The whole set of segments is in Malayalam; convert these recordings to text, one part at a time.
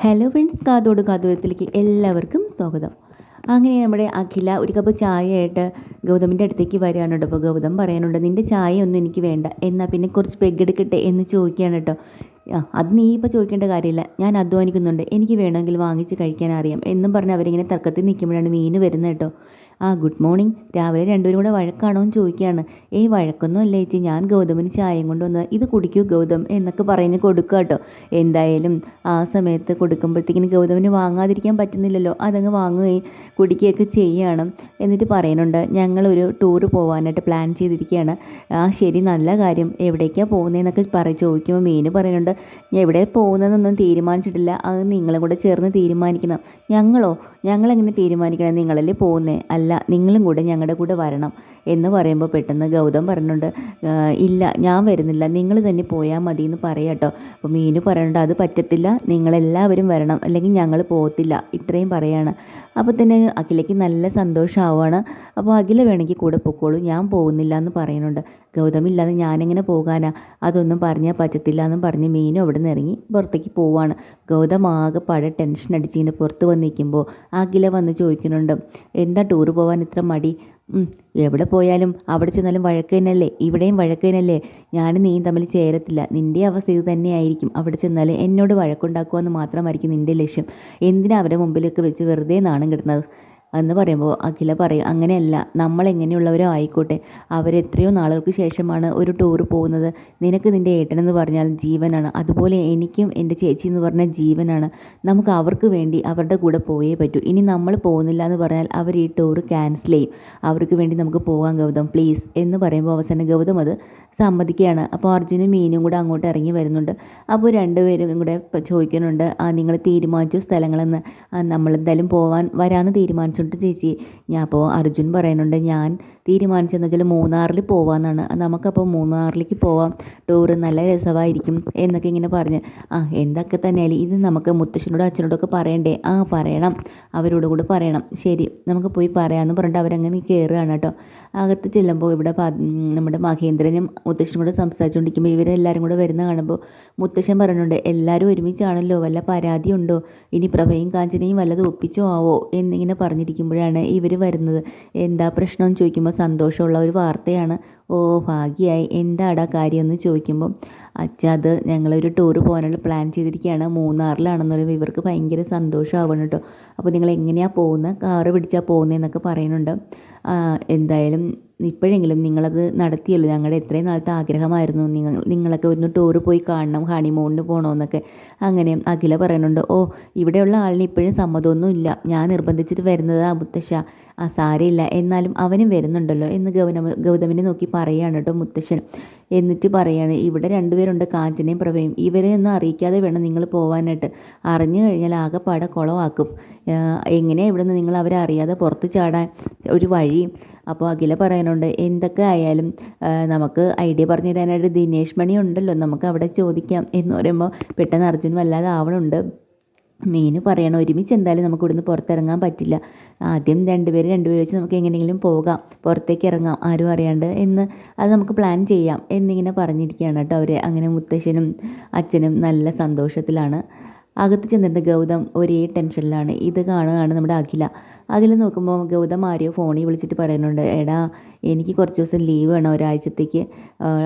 ഹലോ ഫ്രണ്ട്സ് കാതോട് കാതോരത്തിലേക്ക് എല്ലാവർക്കും സ്വാഗതം. അങ്ങനെ നമ്മുടെ അഖില ഒരു കപ്പ് ചായയായിട്ട് ഗൗതമിന്റെ അടുത്തേക്ക് വരികയാണ് കേട്ടോ. അപ്പോൾ ഗൗതം പറയാനുണ്ട് നിന്റെ ചായയൊന്നും എനിക്ക് വേണ്ട. എന്നാൽ പിന്നെ കുറച്ച് പെഗ്ഗെടുക്കട്ടെ എന്ന് ചോദിക്കുകയാണ് കേട്ടോ. ആ അത് നീ ഇപ്പോൾ ചോദിക്കേണ്ട കാര്യമില്ല. ഞാൻ അധ്വാനിക്കുന്നുണ്ട്. എനിക്ക് വേണമെങ്കിൽ വാങ്ങിച്ച് കഴിക്കാൻ അറിയാം. എന്നും പറഞ്ഞ് അവരിങ്ങനെ തർക്കത്തിൽ നിൽക്കുമ്പോഴാണ് മീൻ വരുന്നത് കേട്ടോ. ആ ഗുഡ് മോർണിംഗ്. രാവിലെ രണ്ടുപേരും കൂടെ വഴക്കാണോ എന്ന് ചോദിക്കുകയാണ്. ഏയ് വഴക്കൊന്നും അല്ല ചേച്ചി. ഞാൻ ഗൗതമിന് ചായയും കൊണ്ടുവന്ന് ഇത് കുടിക്കൂ ഗൗതം എന്നൊക്കെ പറഞ്ഞ് കൊടുക്കുക കേട്ടോ. എന്തായാലും ആ സമയത്ത് കൊടുക്കുമ്പോഴത്തേക്കിന് ഗൗതമിന് വാങ്ങാതിരിക്കാൻ പറ്റുന്നില്ലല്ലോ. അതങ്ങ് വാങ്ങുകയും കുടിക്കുകയൊക്കെ ചെയ്യുകയാണ് എന്നിട്ട് പറയുന്നുണ്ട് ഞങ്ങളൊരു ടൂറ് പോകാനായിട്ട് പ്ലാൻ ചെയ്തിരിക്കുകയാണ്. ആ ശരി നല്ല കാര്യം. എവിടേക്കാണ് പോകുന്നതെന്നൊക്കെ പറ ചോദിക്കുമ്പോൾ മീന് പറയുന്നുണ്ട് എവിടെ പോകുന്നതെന്നൊന്നും തീരുമാനിച്ചിട്ടില്ല. അത് നിങ്ങളും കൂടെ ചേർന്ന് തീരുമാനിക്കണം. ഞങ്ങളോ? ഞങ്ങളെങ്ങനെ തീരുമാനിക്കണം? നിങ്ങളല്ലേ പോകുന്നേ? അല്ല നിങ്ങളും കൂടെ ഞങ്ങളുടെ കൂടെ വരണം. എന്ന് പറയുമ്പോൾ പെട്ടെന്ന് ഗൗതം പറഞ്ഞുണ്ട് ഇല്ല ഞാൻ വരുന്നില്ല നിങ്ങൾ തന്നെ പോയാൽ മതി എന്ന് പറയാട്ടോ അപ്പോൾ മീനു പറയുന്നുണ്ട് അത് പറ്റത്തില്ല നിങ്ങളെല്ലാവരും വരണം അല്ലെങ്കിൽ ഞങ്ങൾ പോകത്തില്ല ഇത്രയും പറയാണ്. അപ്പോൾ തന്നെ അഖിലയ്ക്ക് നല്ല സന്തോഷമാവുകയാണ് അപ്പോൾ അഖില വേണമെങ്കിൽ കൂടെ പൊക്കോളൂ ഞാൻ പോകുന്നില്ല എന്ന് പറയുന്നുണ്ട്. ഗൗതമില്ലാതെ ഞാനെങ്ങനെ പോകാനാ? അതൊന്നും പറഞ്ഞാൽ പറ്റത്തില്ല എന്നും പറഞ്ഞ് മീനും അവിടെ നിന്ന് ഇറങ്ങി പുറത്തേക്ക് പോവാണ്. ഗൗതം ആകെ പഴ ടെൻഷൻ അടിച്ചിങ്ങനെ പുറത്ത് വന്ന് നിൽക്കുമ്പോൾ അഖില വന്ന് ചോദിക്കുന്നുണ്ട് എന്താ ടൂർ പോകാൻ ഇത്ര മടി? എവിടെ പോയാലും അവിടെ ചെന്നാലും വഴക്ക് തന്നെയല്ലേ? ഇവിടെയും വഴക്ക് തന്നെയല്ലേ? ഞാനും നീയും തമ്മിൽ ചേരത്തില്ല. നിന്റെ അവസ്ഥ ഇത് തന്നെയായിരിക്കും. അവിടെ ചെന്നാൽ എന്നോട് വഴക്കുണ്ടാക്കുക എന്ന് മാത്രമായിരിക്കും നിന്റെ ലക്ഷ്യം. എന്തിനാ അവരുടെ മുമ്പിലൊക്കെ വെച്ച് വെറുതെ നാണം കിട്ടുന്നത് എന്ന് പറയുമ്പോൾ അഖില പറയും അങ്ങനെയല്ല നമ്മൾ എങ്ങനെയുള്ളവരോ ആയിക്കോട്ടെ. അവരെത്രയോ നാളുകൾക്ക് ശേഷമാണ് ഒരു ടൂർ പോകുന്നത്. നിനക്ക് നിന്റെ ഏട്ടനെന്ന് പറഞ്ഞാൽ ജീവനാണ്. അതുപോലെ എനിക്കും എന്റെ ചേച്ചി എന്ന് പറഞ്ഞാൽ ജീവനാണ്. നമുക്ക് അവർക്ക് വേണ്ടി അവരുടെ കൂടെ പോയേ പറ്റൂ. ഇനി നമ്മൾ പോകുന്നില്ല എന്ന് പറഞ്ഞാൽ അവർ ഈ ടൂർ ക്യാൻസൽ ചെയ്യും. അവർക്ക് വേണ്ടി നമുക്ക് പോകാം ഗൗതം. പ്ലീസ് എന്ന് പറയുമ്പോൾ അവസാനം ഗൗതം അത് സമ്മതിക്കുകയാണ്. അപ്പോൾ അർജുനും മീനും കൂടെ അങ്ങോട്ട് ഇറങ്ങി വരുന്നുണ്ട്. അപ്പോൾ രണ്ടുപേരും കൂടെ ചോദിക്കുന്നുണ്ട് ആ നിങ്ങൾ തീരുമാനിച്ചു സ്ഥലങ്ങളെന്ന്. നമ്മളെന്തായാലും പോകാൻ വരാമെന്ന് തീരുമാനിച്ചിട്ട് ചേച്ചി ഞാൻ അപ്പോൾ അർജുൻ പറയുന്നുണ്ട് ഞാൻ തീരുമാനിച്ചതെന്ന് വെച്ചാൽ മൂന്നാറിൽ പോകാമെന്നാണ് നമുക്കപ്പോൾ മൂന്നാറിലേക്ക് പോവാം. ടൂർ നല്ല രസമായിരിക്കും എന്നൊക്കെ ഇങ്ങനെ പറഞ്ഞ്. ആ എന്തൊക്കെ തന്നെയാലും ഇത് നമുക്ക് മുത്തശ്ശനോടും അച്ഛനോടൊക്കെ പറയണ്ടേ? ആ പറയണം. അവരോട് കൂടെ പറയണം. ശരി നമുക്ക് പോയി പറയാമെന്ന് പറഞ്ഞിട്ട് അവരങ്ങനെ കയറുകയാണ് കേട്ടോ. അകത്ത് ചെല്ലുമ്പോൾ ഇവിടെ നമ്മുടെ മഹേന്ദ്രനും മുത്തശ്ശനും കൂടെ സംസാരിച്ചുകൊണ്ടിരിക്കുമ്പോൾ ഇവരെല്ലാവരും കൂടെ വരുന്ന കാണുമ്പോൾ മുത്തശ്ശൻ പറഞ്ഞിട്ടുണ്ട് എല്ലാവരും ഒരുമിച്ചാണല്ലോ വല്ല പരാതിയുണ്ടോ? ഇനി പ്രഭയും കാഞ്ചനയും വല്ലതും ഒപ്പിച്ചോ ആവോ? എന്നിങ്ങനെ പറഞ്ഞിരിക്കുമ്പോഴാണ് ഇവർ വരുന്നത്. എന്താ പ്രശ്നം? ചോദിക്കുമ്പോൾ സന്തോഷമുള്ള ഒരു വാർത്തയാണ്. ഓ ഭാഗ്യമായി എന്താടാ കാര്യം എന്ന് ചോദിക്കുമ്പം അച്ഛ അത് ഞങ്ങളൊരു ടൂർ പോകാനുള്ള പ്ലാൻ ചെയ്തിരിക്കുകയാണ്. മൂന്നാറിലാണെന്ന് പറയുമ്പോൾ ഇവർക്ക് ഭയങ്കര സന്തോഷമാവണം കേട്ടോ. അപ്പോൾ നിങ്ങൾ എങ്ങനെയാണ് പോകുന്നത്? കാറ് പിടിച്ചാൽ പോകുന്നതെന്നൊക്കെ പറയുന്നുണ്ട്. എന്തായാലും ഇപ്പോഴെങ്കിലും നിങ്ങളത് നടത്തിയല്ലോ. ഞങ്ങളുടെ എത്രയും നാളത്തെ ആഗ്രഹമായിരുന്നു. നിങ്ങൾ നിങ്ങളൊക്കെ ഒന്ന് ടൂർ പോയി കാണണം ഹണിമൂണിന് പോകണമെന്നൊക്കെ. അങ്ങനെ അഖില പറയുന്നുണ്ട് ഓ ഇവിടെയുള്ള ആളിന് ഇപ്പോഴും സമ്മതമൊന്നും ഇല്ല ഞാൻ നിർബന്ധിച്ചിട്ട് വരുന്നത് ആ ആ സാരമില്ല എന്നാലും അവനും വരുന്നുണ്ടല്ലോ എന്ന് ഗൗതമ ഗൗതമിനെ നോക്കി പറയുകയാണ് കേട്ടോ മുത്തശ്ശൻ. എന്നിട്ട് പറയാണ് ഇവിടെ രണ്ടുപേരുണ്ട് കാഞ്ചനയും പ്രഭയും. ഇവരെ ഒന്നും അറിയിക്കാതെ വേണം നിങ്ങൾ പോകാനായിട്ട് അറിഞ്ഞു കഴിഞ്ഞാൽ ആകെപ്പാടെ കുളമാക്കും എങ്ങനെയാണ് ഇവിടെ നിന്ന് നിങ്ങൾ അവരെ അറിയാതെ പുറത്ത് ചാടാൻ ഒരു വഴി? അപ്പോൾ അഖില പറയാനുണ്ട് എന്തൊക്കെ ആയാലും നമുക്ക് ഐഡിയ പറഞ്ഞു തരാനായിട്ട് ദിനേശ് മണി ഉണ്ടല്ലോ. നമുക്ക് അവിടെ ചോദിക്കാം. എന്ന് പറയുമ്പോൾ പെട്ടെന്ന് അർജുൻ വല്ലാതെ ആവണുണ്ട്. മീന് പറയണം ഒരുമിച്ച് എന്തായാലും നമുക്ക് ഇവിടുന്ന് പുറത്തിറങ്ങാൻ പറ്റില്ല. ആദ്യം രണ്ടുപേര് രണ്ടുപേർ വെച്ച് നമുക്ക് എങ്ങനെയെങ്കിലും പോകാം പുറത്തേക്ക് ഇറങ്ങാം ആരും അറിയാണ്ട് എന്ന് അത് നമുക്ക് പ്ലാൻ ചെയ്യാം എന്നിങ്ങനെ പറഞ്ഞിരിക്കുകയാണ് കേട്ടോ അവർ അങ്ങനെ മുത്തശ്ശനും അച്ഛനും നല്ല സന്തോഷത്തിലാണ്. അകത്ത് ചെന്നിട്ട് ഗൗതം ഒരേ ടെൻഷനിലാണ് ഇത് കാണുകയാണ് നമ്മുടെ അഖില. അഖില നോക്കുമ്പോൾ ഗൗതം ആര്യോ ഫോണിൽ വിളിച്ചിട്ട് പറയുന്നുണ്ട് എടാ എനിക്ക് കുറച്ച് ദിവസം ലീവ് വേണം ഒരാഴ്ചത്തേക്ക്.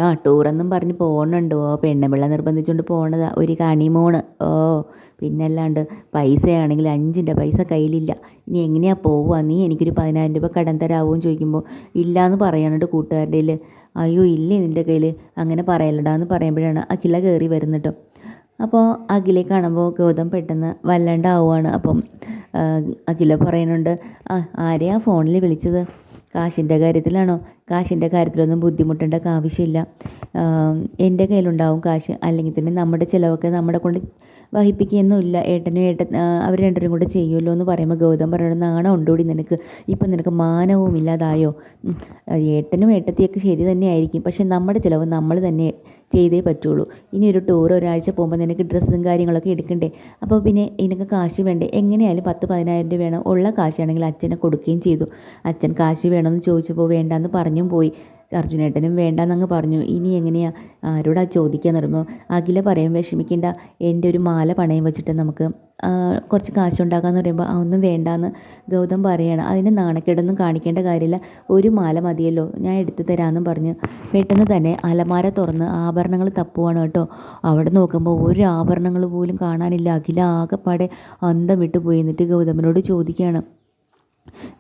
ആ ടൂറെന്നും പറഞ്ഞ് പോകുന്നുണ്ടോ പെണ്ണുപിള്ള നിർബന്ധിച്ചുകൊണ്ട് പോകണതാ ഒരു കണിമോണ് ഓ പിന്നല്ലാണ്ട് പൈസയാണെങ്കിൽ അഞ്ചിന്റെ പൈസ കയ്യിലില്ല. ഇനി എങ്ങനെയാണ് പോവുക? നീ എനിക്കൊരു പതിനായിരം രൂപ കടം തരാവോ ചോദിക്കുമ്പോൾ ഇല്ലയെന്ന് പറയാനുണ്ട് കൂട്ടുകാരുടെ അയ്യോ ഇല്ല നിന്റെ കയ്യിൽ അങ്ങനെ പറയലടാന്ന് പറയുമ്പോഴാണ് അഖില കയറി വരുന്നിട്ടും അപ്പോൾ അഖിലെ കാണുമ്പോൾ ഗൗതം പെട്ടെന്ന് വല്ലാണ്ടാവുകയാണ് അപ്പം അഖില പറയുന്നുണ്ട് ആ ആരെയാ ഫോണിൽ വിളിച്ചത്? കാശിന്റെ കാര്യത്തിലാണോ? കാശിന്റെ കാര്യത്തിലൊന്നും ബുദ്ധിമുട്ടേണ്ട ആവശ്യമില്ല. എന്റെ കയ്യിലുണ്ടാവും കാശ്. അല്ലെങ്കിൽ തന്നെ നമ്മുടെ ചിലവൊക്കെ നമ്മുടെ കൊണ്ട് വഹിപ്പിക്കുകയൊന്നുമില്ല. ഏട്ടനും ഏട്ടൻ അവർ രണ്ടുപേരും കൂടെ ചെയ്യുമല്ലോ എന്ന് പറയുമ്പോൾ ഗൗതം പറയുന്നത് നാണം ഉണ്ടോടി നിനക്ക്. ഇപ്പം നിനക്ക് മാനവും ഇല്ലാതായോ ഏട്ടനും ഏട്ടത്തിയൊക്കെ ശരി തന്നെയായിരിക്കും. പക്ഷെ നമ്മുടെ ചിലവ് നമ്മൾ തന്നെ ചെയ്തേ പറ്റുള്ളൂ. ഇനി ഒരു ടൂർ ഒരാഴ്ച പോകുമ്പോൾ നിനക്ക് ഡ്രസ്സും കാര്യങ്ങളൊക്കെ എടുക്കണ്ടേ? അപ്പോൾ പിന്നെ ഇതിനൊക്കെ കാശ് വേണ്ടേ? എങ്ങനെയായാലും പത്ത് പതിനായിരം രൂപ വേണം. ഉള്ള കാശാണെങ്കിൽ അച്ഛനെ കൊടുക്കുകയും ചെയ്തു. അച്ഛൻ കാശ് വേണമെന്ന് ചോദിച്ചപ്പോൾ വേണ്ടാന്ന് പറഞ്ഞും പോയി. അർജുനേട്ടനും വേണ്ടെന്നങ്ങ് പറഞ്ഞു. ഇനി എങ്ങനെയാ? ആരോടാ ചോദിക്കാന്ന് പറയുമ്പോൾ അഖില പറയാൻ വിഷമിക്കേണ്ട. എന്റെ ഒരു മാല പണയം വെച്ചിട്ട് നമുക്ക് കുറച്ച് കാശുണ്ടാക്കാന്ന് പറയുമ്പോൾ അതൊന്നും വേണ്ടാന്ന് ഗൗതം പറയുകയാണ് അതിന് നാണക്കേടൊന്നും കാണിക്കേണ്ട കാര്യമില്ല. ഒരു മാല മതിയല്ലോ. ഞാൻ എടുത്തു തരാമെന്നും പറഞ്ഞ്. പെട്ടെന്ന് തന്നെ അലമാര തുറന്ന് ആഭരണങ്ങൾ തപ്പുവാണ് കേട്ടോ. അവിടെ നോക്കുമ്പോൾ ഒരു ആഭരണങ്ങൾ പോലും കാണാനില്ല. അഖില ആകെപ്പാടെ അന്തം വിട്ടു പോയി എന്നിട്ട് ഗൗതമനോട് ചോദിക്കുകയാണ്.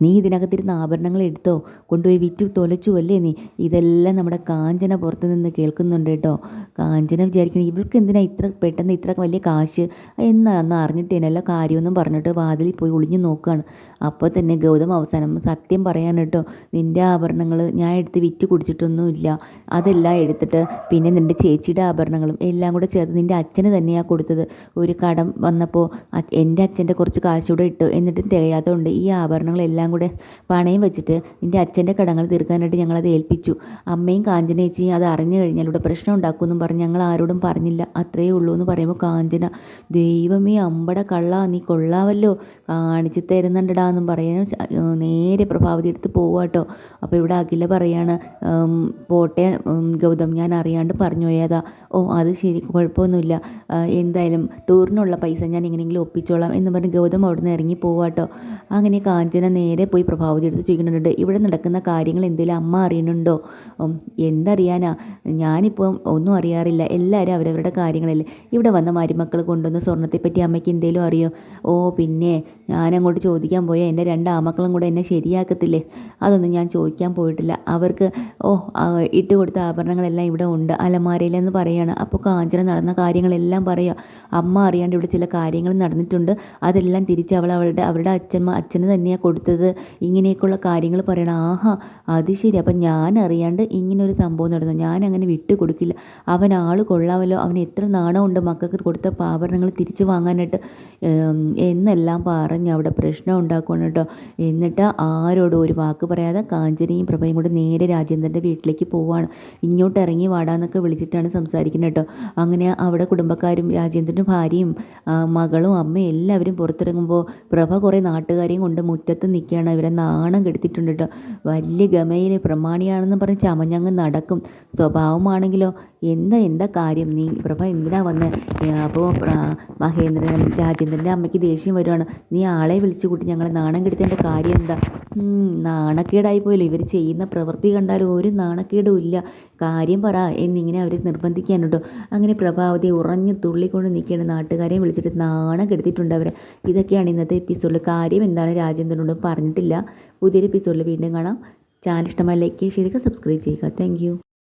നീ ഇതിനകത്തിരുന്ന ആഭരണങ്ങൾ എടുത്തോ? കൊണ്ടുപോയി വിറ്റു തൊലച്ചു അല്ലേ നീ? ഇതെല്ലാം നമ്മുടെ കാഞ്ചന പുറത്ത് നിന്ന് കേൾക്കുന്നുണ്ട് കേട്ടോ. കാഞ്ചന വിചാരിക്കണം ഇവൾക്ക് എന്തിനാ ഇത്ര പെട്ടെന്ന് ഇത്ര വലിയ കാശ്? എന്നാന്ന് അറിഞ്ഞിട്ട് എന്നല്ല കാര്യമൊന്നും പറഞ്ഞിട്ട് വാതിലിൽ പോയി ഒളിഞ്ഞു നോക്കുകയാണ് അപ്പോൾ തന്നെ ഗൗതം അവസാനം സത്യം പറയാൻ കേട്ടോ നിന്റെ ആഭരണങ്ങൾ ഞാൻ എടുത്ത് വിറ്റ് കുടിച്ചിട്ടൊന്നുമില്ല. അതെല്ലാം എടുത്തിട്ട് പിന്നെ നിന്റെ ചേച്ചിയുടെ ആഭരണങ്ങളും എല്ലാം കൂടെ ചേർത്ത് നിന്റെ അച്ഛന് തന്നെയാണ് കൊടുത്തത്. ഒരു കടം വന്നപ്പോൾ എന്റെ അച്ഛന്റെ കുറച്ച് കാശൂടെ ഇട്ടു. എന്നിട്ടും തികയാത്തതുകൊണ്ട് ഈ ആഭരണങ്ങളെല്ലാം കൂടെ പണയം വെച്ചിട്ട് നിന്റെ അച്ഛന്റെ കടങ്ങൾ തീർക്കാനായിട്ട് ഞങ്ങളത് ഏൽപ്പിച്ചു. അമ്മയും കാഞ്ചനേച്ചിയും അത് അറിഞ്ഞു കഴിഞ്ഞാൽ ഇവിടെ പ്രശ്നം ഉണ്ടാക്കുമെന്നും പറഞ്ഞ് ഞങ്ങൾ ആരോടും പറഞ്ഞില്ല. അത്രയേ ഉള്ളൂ എന്ന് പറയുമ്പോൾ കാഞ്ചന ദൈവമേ അമ്പട കള്ള നീ കൊള്ളാവല്ലോ. കാണിച്ചു തരുന്നുണ്ടടാ എന്നും പറയാൻ നേരെ പ്രഭാവതി എടുത്ത് പോവാട്ടോ അപ്പോൾ ഇവിടെ അഖില പറയാണ് പോട്ടെ ഗൗതം ഞാൻ അറിയാണ്ട് പറഞ്ഞു പോയതാ. ഓ അത് ശരി കുഴപ്പമൊന്നുമില്ല. എന്തായാലും ടൂറിനുള്ള പൈസ ഞാൻ എങ്ങനെയെങ്കിലും ഒപ്പിച്ചോളാം എന്ന് പറഞ്ഞ് ഗൗതം അവിടെ നിന്ന് ഇറങ്ങി പോവാട്ടോ അങ്ങനെ കാഞ്ചന നേരെ പോയി പ്രഭാവതി എടുത്ത് ചോദിക്കുന്നുണ്ട് ഇവിടെ നടക്കുന്ന കാര്യങ്ങൾ എന്തെങ്കിലും അമ്മ അറിയുന്നുണ്ടോ? എന്തറിയാനാ? ഞാനിപ്പം ഒന്നും അറിയാറില്ല. എല്ലാവരും അവരവരുടെ കാര്യങ്ങളല്ലേ. ഇവിടെ വന്ന മരുമക്കൾ കൊണ്ടുവന്ന സ്വർണത്തെപ്പറ്റി അമ്മയ്ക്ക് എന്തെങ്കിലും അറിയോ? ഓ പിന്നെ ഞാനങ്ങോട്ട് ചോദിക്കാൻ പോയാൽ എന്റെ രണ്ട് ആമക്കളും കൂടെ എന്നെ ശരിയാക്കത്തില്ലേ? അതൊന്നും ഞാൻ ചോദിക്കാൻ പോയിട്ടില്ല. അവർക്ക് ഓ ഇട്ട് കൊടുത്ത ആഭരണങ്ങളെല്ലാം ഇവിടെ ഉണ്ട്. അലമാരയിലെന്ന് പറയുകയാണ് അപ്പോൾ കാഞ്ചന നടന്ന കാര്യങ്ങളെല്ലാം പറയുക അമ്മ അറിയാണ്ട് ഇവിടെ ചില കാര്യങ്ങൾ നടന്നിട്ടുണ്ട്. അതെല്ലാം തിരിച്ച് അവൾ അവളുടെ അവരുടെ അച്ഛന്മാ അച്ഛന് തന്നെയാണ് കൊടുത്തത്. ഇങ്ങനെയൊക്കെയുള്ള കാര്യങ്ങൾ പറയണം. ആഹാ അത് ശരി. അപ്പം ഞാൻ അറിയാണ്ട് ഇങ്ങനെ ഒരു സംഭവം നടന്നു. ഞാൻ അങ്ങനെ വിട്ടു കൊടുക്കില്ല. അവൻ ആൾ കൊള്ളാമല്ലോ. അവൻ എത്ര നാണമുണ്ട് മക്കൾക്ക് കൊടുത്ത ആഭരണങ്ങൾ തിരിച്ചു വാങ്ങാനായിട്ട്. എന്നെല്ലാം പറഞ്ഞ് അവിടെ പ്രശ്നം ഉണ്ടാക്കുകയാണ് കേട്ടോ. എന്നിട്ട് ആരോടും ഒരു വാക്ക് പറയാതെ കാഞ്ചനയും പ്രഭയും കൂടെ നേരെ രാജേന്ദ്രന്റെ വീട്ടിലേക്ക് പോവുകയാണ് ഇങ്ങോട്ട് ഇറങ്ങി വാടാന്നൊക്കെ വിളിച്ചിട്ടാണ് സംസാരിക്കുന്നത് കേട്ടോ. അങ്ങനെ അവിടെ കുടുംബക്കാരും രാജേന്ദ്രന്റെ ഭാര്യയും മകളും അമ്മയും എല്ലാവരും പുറത്തിറങ്ങുമ്പോൾ പ്രഭ കുറേ നാട്ടുകാരെയും കൊണ്ട് മുറ്റത്ത് നിൽക്കുകയാണ്. ഇവരെ നാണം കെടുത്തിട്ടുണ്ട് കേട്ടോ. വലിയ ഗമയിൽ പ്രമാണിയാണെന്ന് പറഞ്ഞ് ചമഞ്ഞങ്ങ് നടക്കും. സ്വഭാവമാണെങ്കിലോ എന്താ എന്താ കാര്യം? നീ പ്രഭ എന്തിനാ വന്ന്? അപ്പോൾ മഹേന്ദ്രൻ രാജേന്ദ്രന്റെ അമ്മയ്ക്ക് ദേഷ്യം വരുവാണ്. നീ ആളെ വിളിച്ചു കൂട്ടി ഞങ്ങളെ നാണം കെടുത്തേണ്ട കാര്യം എന്താ? നാണക്കേടായി പോയല്ലോ ഇവർ ചെയ്യുന്ന പ്രവൃത്തി കണ്ടാൽ ഒരു നാണക്കേടും ഇല്ല. കാര്യം പറ എന്നിങ്ങനെ അവരെ നിർബന്ധിക്കാൻ കേട്ടോ അങ്ങനെ പ്രഭാവതി ഉറഞ്ഞു തുള്ളിക്കൊണ്ട് നിൽക്കുകയാണ്. നാട്ടുകാരെ വിളിച്ചിട്ട് നാണം കെടുത്തിട്ടുണ്ട് അവരെ. ഇതൊക്കെയാണ് ഇന്നത്തെ എപ്പിസോഡിൽ കാര്യം എന്താണ് രാജേന്ദ്രനോട് പറഞ്ഞിട്ടില്ല. പുതിയൊരു എപ്പിസോഡിൽ വീണ്ടും കാണാം. ചാനൽ ഇഷ്ടമായി ലൈക്ക് ചെയ്യുക സബ്സ്ക്രൈബ് ചെയ്യുക താങ്ക്